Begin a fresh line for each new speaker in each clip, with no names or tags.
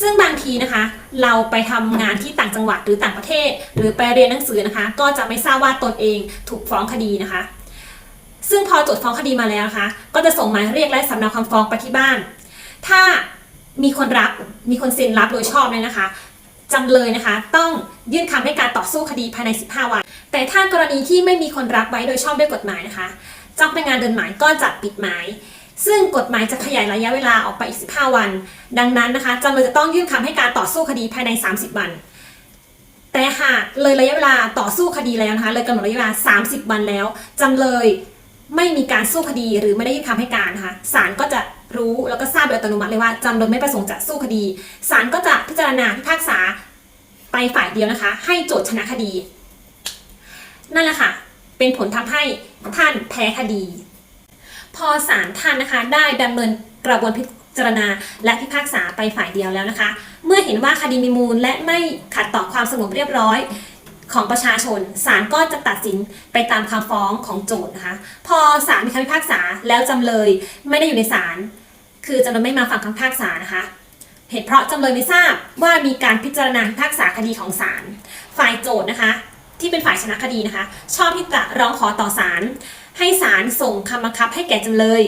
ซึ่งบางทีนะคะ เราไปทำงานที่ต่างจังหวัดหรือต่างประเทศ หรือไปเรียนหนังสือนะคะ ก็จะไม่ทราบว่าตนเองถูกฟ้องคดีนะคะ ซึ่งพอจดฟ้องคดีมาแล้วนะคะ ก็จะส่งหมายเรียกและสำเนาคำฟ้องไปที่บ้าน ถ้ามีคนรับมีคนเซ็นรับโดยชอบเลยนะคะจำเลยนะคะ ต้องยื่นคำให้การต่อสู้คดีภายใน 15 วัน แต่ถ้ากรณีที่ไม่มีคนรับไว้โดยชอบด้วยกฎหมายนะคะเจ้าพนักงานเดินหมายก็จะปิดหมาย ซึ่งกฎหมายจะขยายระยะเวลาออกไปอีก 15 วัน ดังนั้นนะคะจำเลยจะต้องยื่นคำให้การต่อสู้คดีภายใน 30 วัน แต่หากเลยระยะเวลาต่อสู้คดีแล้วนะคะเลยกำหนดระยะเวลา 30 วันแล้วจำเลยไม่มีการสู้คดีหรือไม่ได้ยื่นคำให้การนะคะศาลก็จะรู้แล้วก็ทราบโดยอัตโนมัติเลยว่าจำเลยไม่ประสงค์จะสู้คดีศาลก็จะพิจารณาพิพากษาไปฝ่ายเดียวนะคะ ให้โจทย์ชนะคดี นั่นแหละค่ะ เป็นผลทำให้ท่านแพ้คดี พอศาลท่านนะคะได้ดำเนินกระบวนพิจารณาและพิพากษาไปฝ่ายเดียวแล้วนะคะ เมื่อเห็นว่าคดีมีมูลและไม่ขัดต่อความสงบเรียบร้อยของประชาชนศาลก็จะตัดสินไปตามคำฟ้องของโจทย์นะคะ พอศาลมีคำพิพากษาแล้วจำเลยไม่ได้อยู่ในศาลคือจำเลยไม่มาฟังคำพิพากษานะคะ เหตุเพราะจำเลยไม่ทราบว่ามีการพิจารณาพิพากษาคดีของศาลฝ่ายโจทย์นะคะ ที่เป็นฝ่ายชนะคดีนะคะ ชอบที่จะร้องขอต่อศาล ให้ศาลส่งคำบังคับให้แก่จำเลย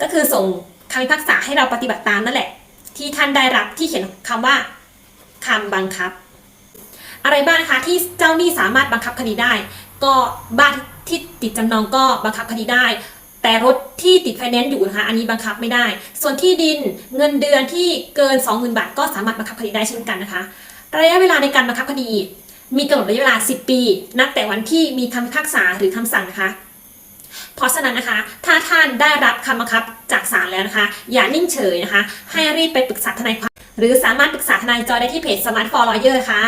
ก็คือส่งคำพิพากษาให้เราปฏิบัติตามนั่นแหละ ที่ท่านได้รับที่เขียนคำว่าคำบังคับ อะไรบ้างนะคะที่เจ้าหนี้สามารถบังคับคดีได้ ก็บ้านที่ติดจำนองก็บังคับคดีได้ แต่รถที่ติดไฟแนนซ์อยู่นะคะอันนี้บังคับไม่ได้ ส่วนที่ดินเงินเดือนที่เกิน 20,000 บาท ก็สามารถบังคับคดีได้เช่นกันนะคะ ระยะเวลาในการบังคับคดี มีกำหนดระยะเวลา 10 ปี นับแต่วันที่มีคำพิพากษาหรือคำสั่งนะคะ เพราะฉะนั้นนะคะ ถ้าท่านได้รับคำบังคับจากศาลแล้วนะคะ อย่านิ่งเฉยนะคะ ให้รีบไปปรึกษาทนายความหรือสามารถปรึกษาทนายจอยได้ที่เพจ Smart for Lawyer ค่ะ